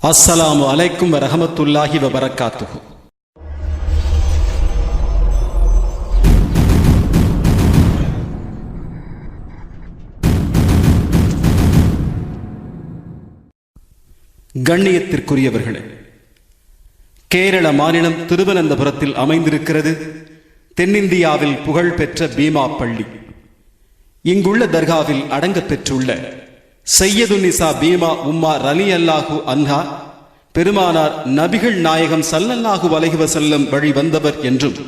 அஸ்ஸலாமு அலைக்கும் வரஹமத்துல்லாஹி வபரகாத்துஹு. கண்ணியத்திற்குரியவர்களே கேரள மாநிலம் திருவனந்தபுரத்தில் அமைந்திருக்கிறது தென்னிந்தியாவில் புகழ்பெற்ற பீமா பள்ளி இங்குள்ள தர்காவில் அடங்க பெற்றுள்ள சையதுன்னிசா பீமா உம்மா ரலி அல்லாஹு அன்ஹா. பெருமானார் நபிகள் நாயகம் சல்லல்லாஹு வலைகுவ செல்லும் வழி வந்தவர் என்றும்.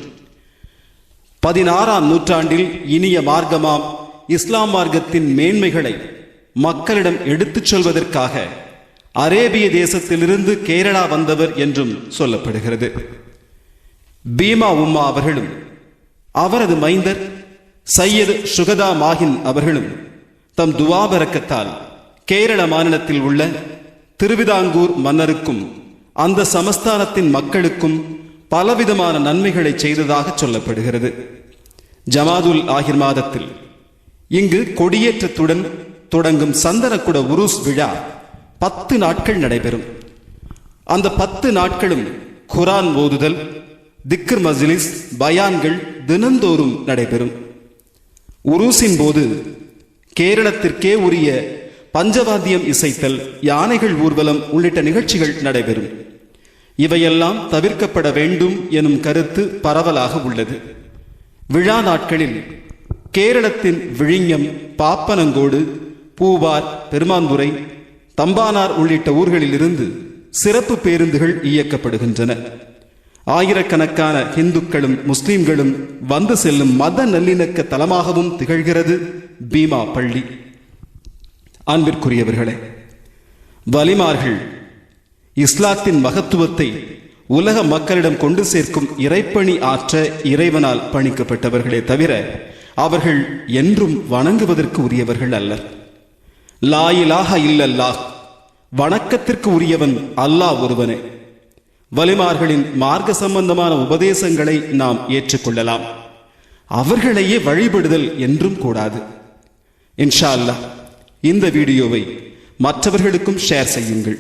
பதினாறாம் நூற்றாண்டில் இனிய மார்க்கமாம் இஸ்லாம் மார்க்கத்தின் மேன்மைகளை மக்களிடம் எடுத்துச் சொல்வதற்காக அரேபிய தேசத்திலிருந்து கேரளா வந்தவர் என்றும் சொல்லப்படுகிறது. பீமா உம்மா அவர்களும் அவரது மைந்தர் சையது சுகதா மாஹின் அவர்களும் தம் துவாபரக்கத்தால் கேரள மாநிலத்தில் உள்ள திருவிதாங்கூர் மன்னருக்கும் அந்த சமஸ்தானத்தின் மக்களுக்கும் பலவிதமான நன்மைகளை செய்ததாக சொல்லப்படுகிறது. ஜமாதுல் ஆகிர் மாதத்தில் இங்கு கொடியேற்றத்துடன் தொடங்கும் சந்தனக்குட உருஸ் விழா பத்து நாட்கள் நடைபெறும். அந்த பத்து நாட்களும் குரான் ஓதுதல் திக்ர் மஜ்லிஸ் பயான்கள் தினந்தோறும் நடைபெறும். உருசின் போது கேரளத்திற்கே உரிய பஞ்சவாத்தியம் இசைத்தல் யானைகள் ஊர்வலம் உள்ளிட்ட நிகழ்ச்சிகள் நடைபெறும். இவையெல்லாம் தவிர்க்கப்பட வேண்டும் எனும் கருத்து பரவலாக உள்ளது. விழா நாட்களில் கேரளத்தின் விழிஞம் பாப்பனங்கோடு பூவார் பெருமாந்துரை தம்பானார் உள்ளிட்ட ஊர்களிலிருந்து சிறப்பு பேருந்துகள் இயக்கப்படுகின்றன. ஆயிரக்கணக்கான இந்துக்களும் முஸ்லிம்களும் வந்து செல்லும் மத நல்லிணக்க தலமாகவும் திகழ்கிறது. பீமா பள்ளி அன்பிற்குரியவர்களே வலிமார்கள் இஸ்லாத்தின் மகத்துவத்தை உலக மக்களிடம் கொண்டு சேர்க்கும் இறைப்பணி ஆற்ற இறைவனால் பணிக்கப்பட்டவர்களே தவிர அவர்கள் என்றும் வணங்குவதற்கு உரியவர்கள் அல்லர். லாயிலாக இல்லல்லாஹ் வணக்கத்திற்கு உரியவன் அல்லாஹ் ஒருவனே. வலிமார்களின் மார்க்க சம்பந்தமான உபதேசங்களை நாம் ஏற்றுக்கொள்ளலாம். அவர்களையே வழிபடுதல் என்றும் கூடாது. இன்ஷா அல்லாஹ் இந்த வீடியோவை மற்றவர்களுக்கும் ஷேர் செய்யுங்கள்.